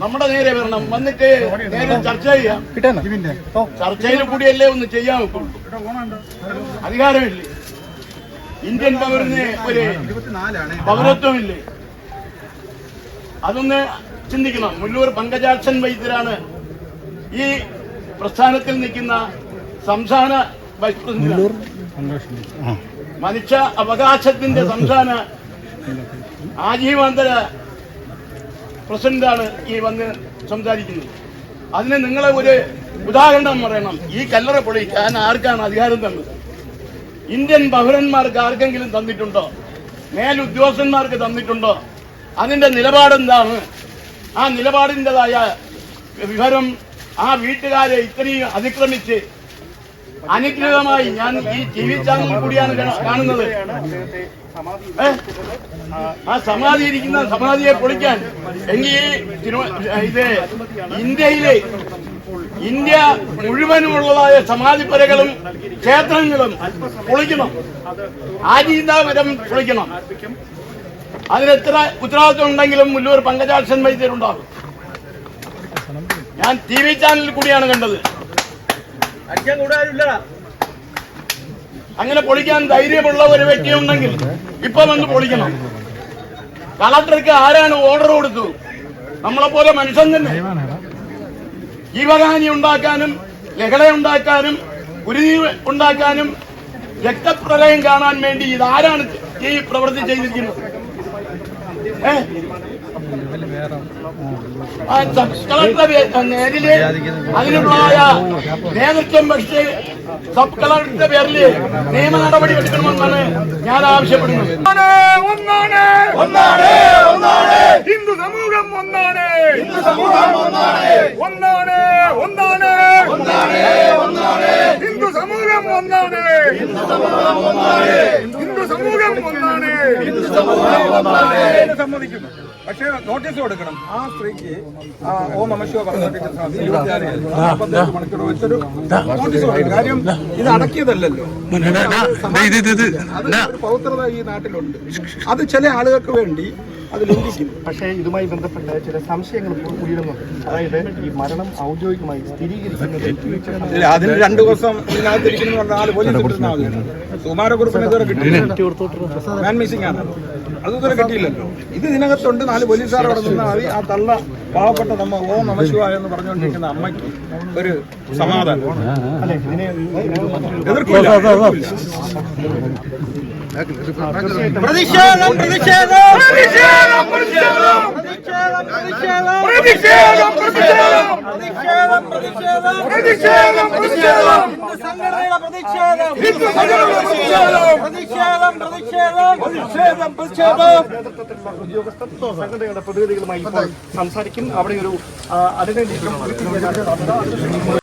നമ്മുടെ നേരെ വരണം. വന്നിട്ട് നേരെ ചർച്ച ചെയ്യാം. ചർച്ചയിൽ കൂടിയല്ലേ ഒന്ന് ചെയ്യാൻ അധികാരമില്ലേ? ഇന്ത്യൻ പൗരന് ഒരു പൗരത്വമില്ലേ? അതൊന്ന് ചിന്തിക്കണം. മുല്ലൂർ പങ്കജാക്ഷൻ വൈദ്യരാണ് ഈ പ്രസ്ഥാനത്തിൽ നിൽക്കുന്ന സംസ്ഥാന വൈസ് പ്രസിഡന്റ് മനുഷ്യ അവകാശത്തിന്റെ സംസ്ഥാന ആജീവാന്തര പ്രസിഡന്റാണ് ഈ വന്ന് സംസാരിക്കുന്നത്. അതിന് നിങ്ങളെ ഒരു ഉദാഹരണം പറയണം. ഈ കല്ലറ പൊളിക്കാൻ ആർക്കാണ് അധികാരം തന്നത്? ഇന്ത്യൻ പൗരന്മാർക്ക് ആർക്കെങ്കിലും തന്നിട്ടുണ്ടോ? മേലുദ്യോഗസ്ഥന്മാർക്ക് തന്നിട്ടുണ്ടോ? അതിന്റെ നിലപാടെന്താണ്? ആ നിലപാടിന്റെതായ വിവരം ആ വീട്ടുകാരെ ഇത്രയും അതിക്രമിച്ച് അനുഗ്രഹമായി ഞാൻ ഈ ടി വി ചാനൽ കൂടിയാണ് കാണുന്നത്? ആ സമാധി ഇരിക്കുന്ന സമാധിയെ പൊളിക്കാൻ എങ്കിൽ ഇത് ഇന്ത്യയിലെ ഇന്ത്യ മുഴുവനുമുള്ളതായ സമാധിപ്പരകളും ക്ഷേത്രങ്ങളും പൊളിക്കണം. ആജീതാപുരം പൊളിക്കണം. അതിനെത്ര ഉത്തരവാദിത്വം ഉണ്ടെങ്കിലും മുല്ലൂർ പങ്കജാക്ഷൻ വൈദ്യരുണ്ടാകും. ഞാൻ ടി വി ചാനലിൽ കൂടിയാണ് കണ്ടത്. അങ്ങനെ പൊളിക്കാൻ ധൈര്യമുള്ള ഒരു വ്യക്തി ഉണ്ടെങ്കിൽ ഇപ്പൊ വന്ന് പൊളിക്കണം. കളക്ടർക്ക് ആരാണ് ഓർഡർ കൊടുത്തു? നമ്മളെ പോലെ മനുഷ്യൻ തന്നെ. ജീവഹാനി ഉണ്ടാക്കാനും ലഹള ഉണ്ടാക്കാനും ഉരുതി ഉണ്ടാക്കാനും രക്തപ്രളയം കാണാൻ വേണ്ടി ഇതാരാണ് ഈ പ്രവൃത്തി ചെയ്തിരിക്കുന്നത്? ഏ? കളക്ടറുടെ അതിനുള്ളായ നേതൃത്വം പക്ഷേ സബ് കളക്ടറുടെ പേരിൽ നിയമ നടപടി എടുക്കണമെന്നാണ് ഞാൻ ആവശ്യപ്പെടുന്നത് ഹിന്ദു സമൂഹം ഒന്നാണ്. ഹിന്ദു സമൂഹം ഒന്നാണ്. ഒന്നാണ് ഒന്നാണ് ഒന്നാണ്. ഒന്നാണ് ഹിന്ദു സമൂഹം ഒന്നാണ്. ഹിന്ദു സമൂഹം ഒന്നാണ്. ഹിന്ദു സമൂഹം ഒന്നാണ്. ഹിന്ദു സമൂഹം ഒന്നാണ്. സമ്മതിക്കുന്നു പക്ഷേ നോട്ടീസ് കൊടുക്കണം. ആ സ്ത്രീക്ക് ഓ നമശിവ പറഞ്ഞിട്ട് ഇരുപത്തിയാറ് നാൽപ്പത്തേഴ് മണിക്കൂർ വെച്ചൊരു നോട്ടീസ് കൊടുക്കണം. കാര്യം ഇത് അടക്കിയതല്ലല്ലോ. അത് പൗത്രത ഈ നാട്ടിലുണ്ട്. അത് ചില ആളുകൾക്ക് വേണ്ടി അത് ലംഘിക്കുന്നു. പക്ഷേ ഇതുമായി ബന്ധപ്പെട്ട ചില സംശയങ്ങൾ ഉയരുന്നു ഉയരുന്നുണ്ട്. അതായത് ഈ മരണം ഔദ്യോഗികമായി സ്ഥിരീകരിക്കുന്നത് അതിന് രണ്ടു ദിവസം ഇതിനകത്തിരിക്കുന്നു ആൾ പോലീസ് കിട്ടുന്ന ആളാണ് സുമാരക്കുറിപ്പിന് ഇതുവരെ കിട്ടിയില്ല മാൻ മിസ്സിംഗ് ആണ്. അത് ഇതുവരെ കിട്ടിയില്ലല്ലോ. ഇത് ഇതിനകത്തുണ്ട് നാല് പോലീസുകാർ അവിടെ നിന്നാൽ മതി ആ തള്ള പാവപ്പെട്ട നമ്മ ഓ നമശിവായ എന്ന് പറഞ്ഞുകൊണ്ടിരിക്കുന്ന അമ്മയ്ക്ക് ഒരു സമാധാനം. അല്ലെ ഇതിനെ എതിർക്കില്ല. എതിർക്കില്ല. പ്രതിഷേധം പ്രതിഷേധം പ്രതിഷേധം പ്രതിഷേധം പ്രതിഷേധം. പ്രതിഷേധം പ്രതിഷേധം. പ്രതിഷേധം പ്രതിഷേധം. ഹിന്ദു സംഘടനയുടെ പ്രതിഷേധം. ഹിന്ദു സംഘടനയുടെ പ്രതിഷേധം. പ്രതിഷേധം പ്രതിഷേധം. പ്രതിഷേധം നേതൃത്വത്തിലുള്ള ഉദ്യോഗസ്ഥർ സംഘടനയുടെ പ്രതിനിധികളുമായി ഇപ്പോൾ സംസാരിക്കും. അവിടെ ഒരു അതിനെ നീക്കം.